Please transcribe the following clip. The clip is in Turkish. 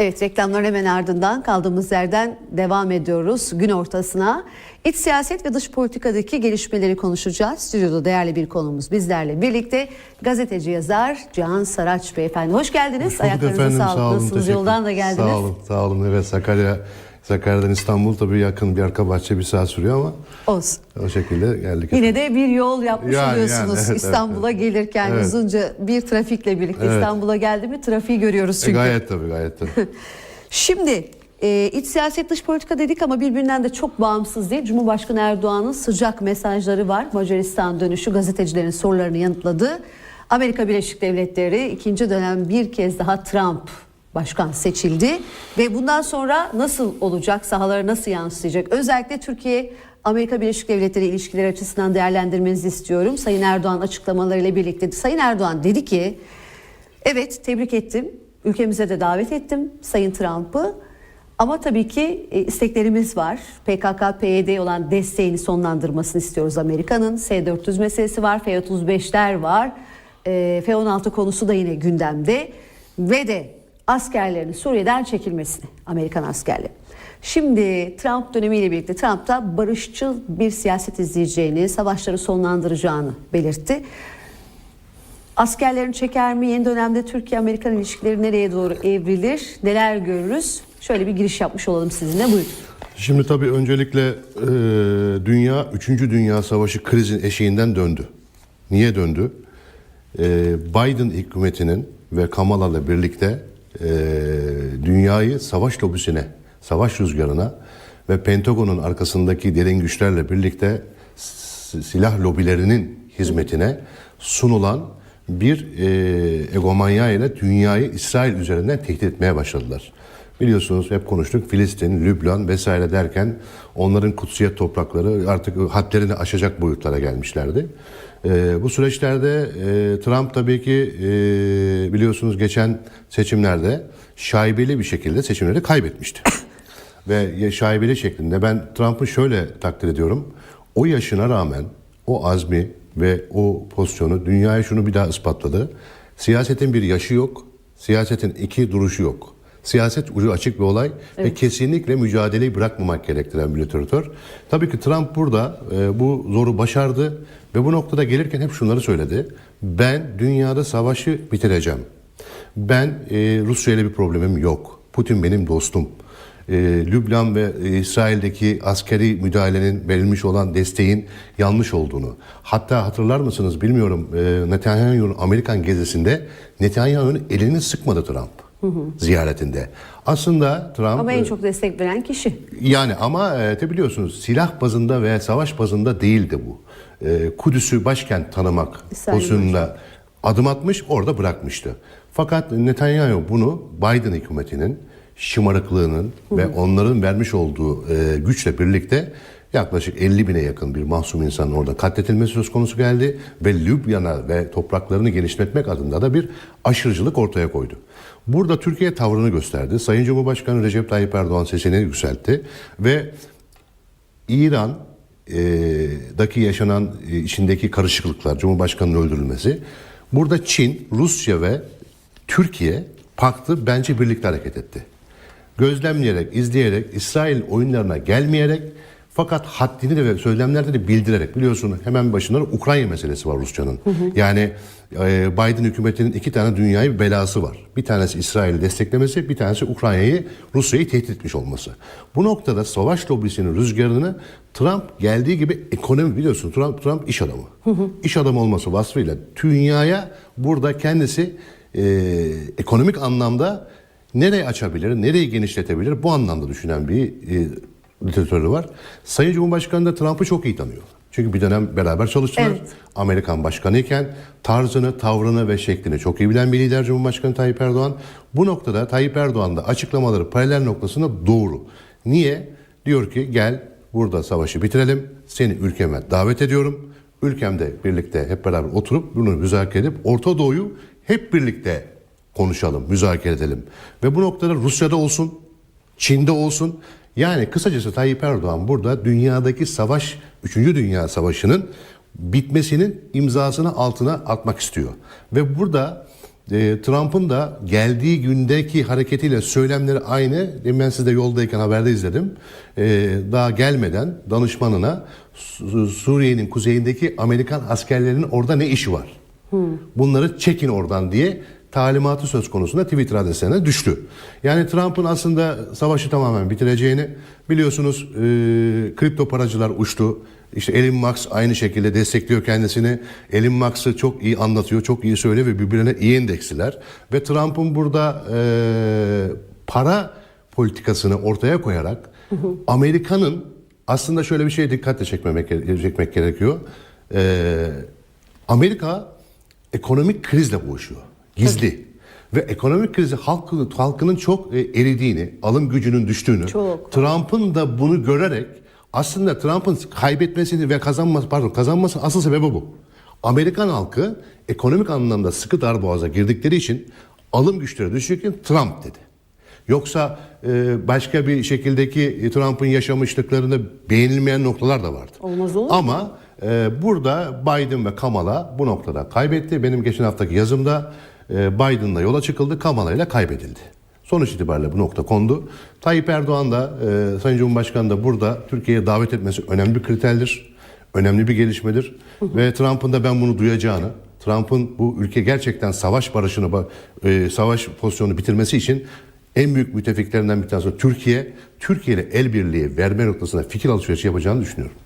Evet reklamların hemen ardından kaldığımız yerden devam ediyoruz gün ortasına. İç siyaset ve dış politikadaki gelişmeleri konuşacağız. Stüdyoda değerli bir konumuz bizlerle birlikte gazeteci yazar Cihan Saraç beyefendi. Hoş geldiniz. Hoş Ayaklarınıza efendim, sağlık. sağ olun. Nasılsınız? Yoldan da geldiniz. Sağ olun, sağ olun. Evet Sakarya, Sakarya'dan İstanbul tabii yakın bir arka bahçe bir saat sürüyor ama Olsun. o şekilde geldik. Yine de bir yol yapmış Yani, oluyorsunuz yani, evet, İstanbul'a gelirken Evet. uzunca bir trafikle birlikte Evet. İstanbul'a geldi mi trafiği görüyoruz E, çünkü. gayet tabii, gayet tabii. Şimdi e, iç siyaset dış politika dedik ama birbirinden de çok bağımsız değil. Cumhurbaşkanı Erdoğan'ın sıcak mesajları var. Macaristan dönüşü gazetecilerin sorularını yanıtladı. Amerika Birleşik Devletleri ikinci dönem bir kez daha Trump başkan seçildi ve bundan sonra nasıl olacak, sahalara nasıl yansıyacak? Özellikle Türkiye Amerika Birleşik Devletleri ilişkileri açısından değerlendirmenizi istiyorum. Sayın Erdoğan açıklamalarıyla birlikte. Sayın Erdoğan dedi ki Evet tebrik ettim. Ülkemize de davet ettim Sayın Trump'ı. Ama tabii ki e, isteklerimiz var. PKK, PYD olan desteğini sonlandırmasını istiyoruz Amerika'nın. S-400 meselesi var, F-35'ler var. E, F-16 konusu da yine gündemde. Ve de askerlerin Suriye'den çekilmesini, Amerikan askerleri. Şimdi Trump dönemiyle birlikte Trump da barışçıl bir siyaset izleyeceğini, savaşları sonlandıracağını belirtti. Askerlerini çeker mi? Yeni dönemde Türkiye-Amerikan ilişkileri nereye doğru evrilir? Neler görürüz? Şöyle bir giriş yapmış olalım sizinle. Buyurun. Şimdi tabii öncelikle e, dünya 3. Dünya Savaşı krizin eşiğinden döndü. Niye döndü? E, Biden hükümetinin ve Kamala'la birlikte e, dünyayı savaş lobisine, savaş rüzgarına ve Pentagon'un arkasındaki derin güçlerle birlikte silah lobilerinin hizmetine sunulan bir e, egomanya ile dünyayı İsrail üzerinden tehdit etmeye başladılar. Biliyorsunuz hep konuştuk Filistin, Lübnan vesaire derken onların kutsiyet toprakları artık hadlerini aşacak boyutlara gelmişlerdi. Ee, bu süreçlerde e, Trump tabii ki e, biliyorsunuz geçen seçimlerde şaibeli bir şekilde seçimleri kaybetmişti. Ve şaibeli şeklinde ben Trump'ı şöyle takdir ediyorum. O yaşına rağmen o azmi ve o pozisyonu dünyaya şunu bir daha ispatladı. Siyasetin bir yaşı yok, siyasetin iki duruşu yok. Siyaset ucu açık bir olay ve kesinlikle mücadeleyi bırakmamak gerektiren bir literatör. Tabii ki Trump burada e, bu zoru başardı ve bu noktada gelirken hep şunları söyledi. Ben dünyada savaşı bitireceğim. Ben e, Rusya ile bir problemim yok. Putin benim dostum. E, Lübnan ve e, İsrail'deki askeri müdahalenin verilmiş olan desteğin yanlış olduğunu. Hatta hatırlar mısınız bilmiyorum e, Netanyahu'nun Amerikan gezisinde Netanyahu'nun elini sıkmadı Trump ziyaretinde. Aslında Trump Ama en e, çok destek veren kişi. yani ama e, biliyorsunuz silah bazında ve savaş bazında değildi bu. E, Kudüs'ü başkent tanımak İsrail pozisyonunda adım atmış orada bırakmıştı. Fakat Netanyahu bunu Biden hükümetinin şımarıklığının ve onların vermiş olduğu e, güçle birlikte yaklaşık 50 bine yakın bir mahsum insanın orada katletilmesi söz konusu geldi ve Lübnan'a ve topraklarını genişletmek adında da bir aşırıcılık ortaya koydu. Burada Türkiye tavrını gösterdi. Sayın Cumhurbaşkanı Recep Tayyip Erdoğan sesini yükseltti ve İran e, daki yaşanan e, içindeki karışıklıklar, Cumhurbaşkanı'nın öldürülmesi. Burada Çin, Rusya ve Türkiye paktı bence birlikte hareket etti. Gözlemleyerek, izleyerek, İsrail oyunlarına gelmeyerek fakat haddini de ve söylemlerde de bildirerek biliyorsun hemen başında Ukrayna meselesi var Rusya'nın. Yani e, Biden hükümetinin iki tane dünyayı belası var. Bir tanesi İsrail'i desteklemesi, bir tanesi Ukrayna'yı, Rusya'yı tehdit etmiş olması. Bu noktada savaş lobisinin rüzgarını Trump geldiği gibi ekonomi biliyorsun Trump, Trump iş adamı. İş adamı olması vasfıyla dünyaya burada kendisi e, ekonomik anlamda nereye açabilir, nereyi genişletebilir bu anlamda düşünen bir e, literatürü var. Sayın Cumhurbaşkanı da Trump'ı çok iyi tanıyor. Çünkü bir dönem beraber çalıştılar. Evet. Amerikan başkanı iken tarzını, tavrını ve şeklini çok iyi bilen bir lider Cumhurbaşkanı Tayyip Erdoğan. Bu noktada Tayyip Erdoğan da açıklamaları paralel noktasında doğru. Niye? Diyor ki gel burada savaşı bitirelim. Seni ülkeme davet ediyorum. Ülkemde birlikte hep beraber oturup bunu müzakere edip Orta Doğu'yu hep birlikte konuşalım, müzakere edelim. Ve bu noktada Rusya'da olsun, Çin'de olsun. Yani kısacası Tayyip Erdoğan burada dünyadaki savaş, 3. Dünya Savaşı'nın bitmesinin imzasını altına atmak istiyor. Ve burada e, Trump'ın da geldiği gündeki hareketiyle söylemleri aynı. Ben siz de yoldayken haberde izledim. E, daha gelmeden danışmanına Su- Suriye'nin kuzeyindeki Amerikan askerlerinin orada ne işi var? Bunları çekin oradan diye talimatı söz konusunda Twitter adresine düştü. Yani Trump'ın aslında savaşı tamamen bitireceğini biliyorsunuz e, kripto paracılar uçtu. İşte Elon Musk aynı şekilde destekliyor kendisini. Elon Musk'ı çok iyi anlatıyor, çok iyi söylüyor ve birbirine iyi endeksiler. Ve Trump'ın burada e, para politikasını ortaya koyarak Amerika'nın aslında şöyle bir şeye dikkatle çekmemek, çekmek gerekiyor. E, Amerika ekonomik krizle boğuşuyor. Gizli. Ve ekonomik krizi halkın, halkının çok e, eridiğini, alım gücünün düştüğünü. Trump'ın da bunu görerek aslında Trump'ın kaybetmesini ve kazanması pardon kazanması asıl sebebi bu. Amerikan halkı ekonomik anlamda sıkı darboğaza girdikleri için alım güçleri düşürken Trump dedi. Yoksa e, başka bir şekildeki Trump'ın yaşamışlıklarında beğenilmeyen noktalar da vardı. Olmaz olur? Ama e, burada Biden ve Kamala bu noktada kaybetti. Benim geçen haftaki yazımda Biden'la yola çıkıldı, Kamala ile kaybedildi. Sonuç itibariyle bu nokta kondu. Tayyip Erdoğan da, e, Sayın Cumhurbaşkanı da burada Türkiye'ye davet etmesi önemli bir kriterdir. Önemli bir gelişmedir. Ve Trump'ın da ben bunu duyacağını, Trump'ın bu ülke gerçekten savaş barışını, ba- e, savaş pozisyonunu bitirmesi için en büyük müttefiklerinden bir tanesi Türkiye. Türkiye ile el birliği verme noktasında fikir alışverişi yapacağını düşünüyorum.